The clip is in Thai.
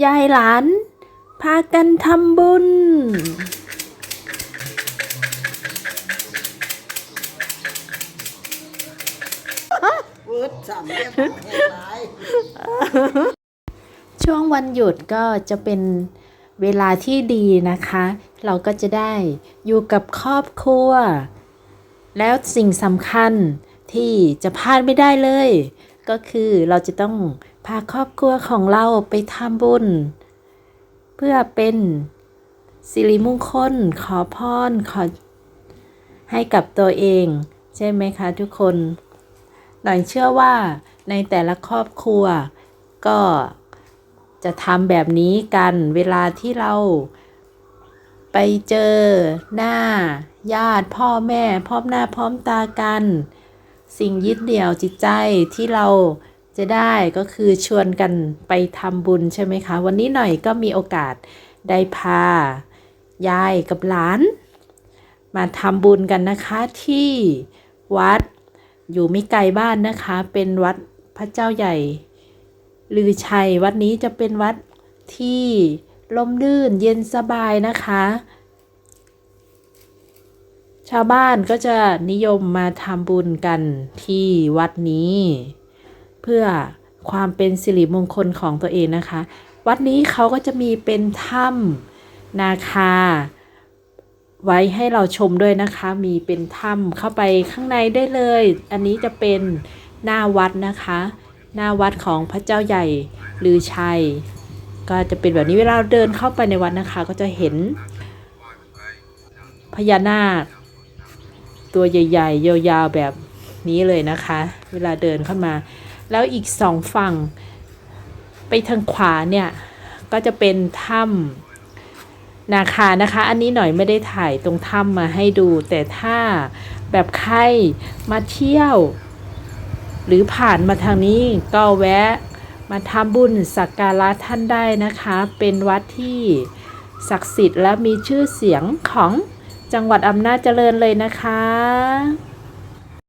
ยายหลาน พากันทำบุญ เวิร์ดสามเรียกแห่ร้ายช่วงวันหยุดก็จะเป็นเวลาที่ดีนะคะ เราก็จะได้อยู่กับครอบครัว แล้วสิ่งสำคัญที่จะพลาดไม่ได้เลย ก็คือเราจะต้อง พาครอบครัวของเราไปทำบุญ เพื่อเป็นสิริมงคล ขอพรขอให้กับตัวเอง ใช่ไหมคะทุกคนหน่อยเชื่อว่าในแต่ละครอบครัว ก็จะทำแบบนี้กันเวลาที่เราไปเจอหน้า ญาติพ่อแม่ พร้อมหน้าพร้อมตากัน สิ่งยึดเหนี่ยวจิตใจที่เรา จะได้ก็คือชวนกันไปทำบุญใช่ไหมคะ วันนี้หน่อยก็มีโอกาสได้พายายกับหลาน มาทำบุญกันนะคะที่วัดอยู่ไม่ไกลบ้านนะคะ เป็นวัดพระเจ้าใหญ่ลือชัย วัดนี้จะเป็นวัดที่ลมลื่นเย็นสบายนะคะ ชาวบ้านก็จะนิยมมาทำบุญกันที่วัดนี้ เพื่อความเป็นสิริมงคลของตัวเองนะคะ วัดนี้เขาก็จะมีเป็นถ้ำนาคา ไว้ให้เราชมด้วยนะคะ มีเป็นถ้ำเข้าไปข้างในได้เลย อันนี้จะเป็นหน้าวัดนะคะ หน้าวัดของพระเจ้าใหญ่ลือชัย ก็จะเป็นแบบนี้เวลาเดินเข้าไปในวัดนะคะ ก็จะเห็นพญานาค ตัวใหญ่ ๆ ยาวๆแบบนี้เลยนะคะ เวลาเดินเข้ามา แล้วอีกสองฝั่ง ไปทางขวาเนี่ย ก็จะเป็นถ้ำนาคานะคะ อันนี้หน่อยไม่ได้ถ่ายตรงถ้ำมาให้ดู แต่ถ้าแบบใครมาเที่ยว หรือผ่านมาทางนี้ก็แวะมาทำบุญสักการะท่านได้นะคะ เป็นวัดที่ศักดิ์สิทธิ์และมีชื่อเสียงของจังหวัดอำนาจเจริญเลยนะคะ